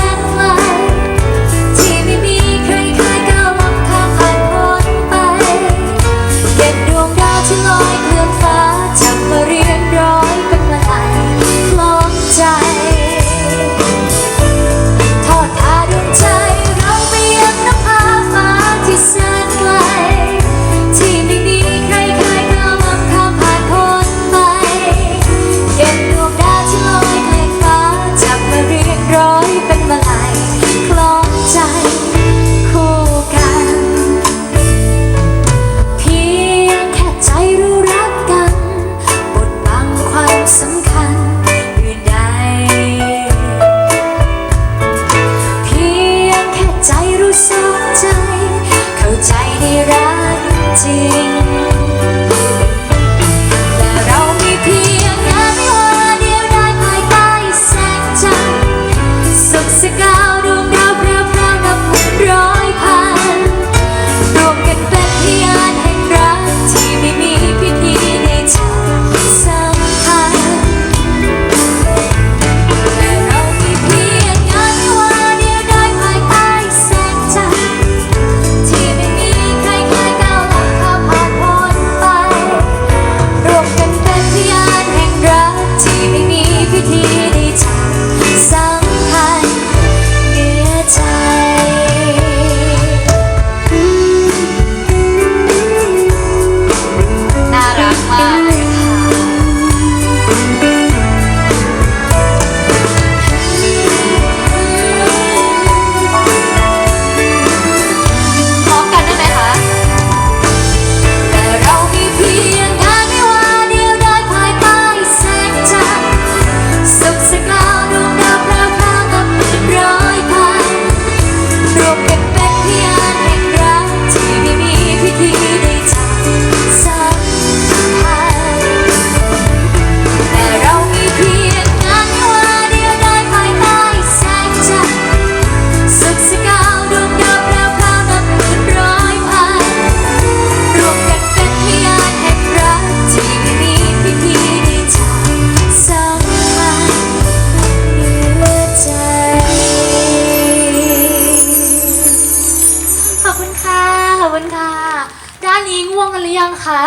black cloud. ด้านนี้ง่วงกันหรือยังคะ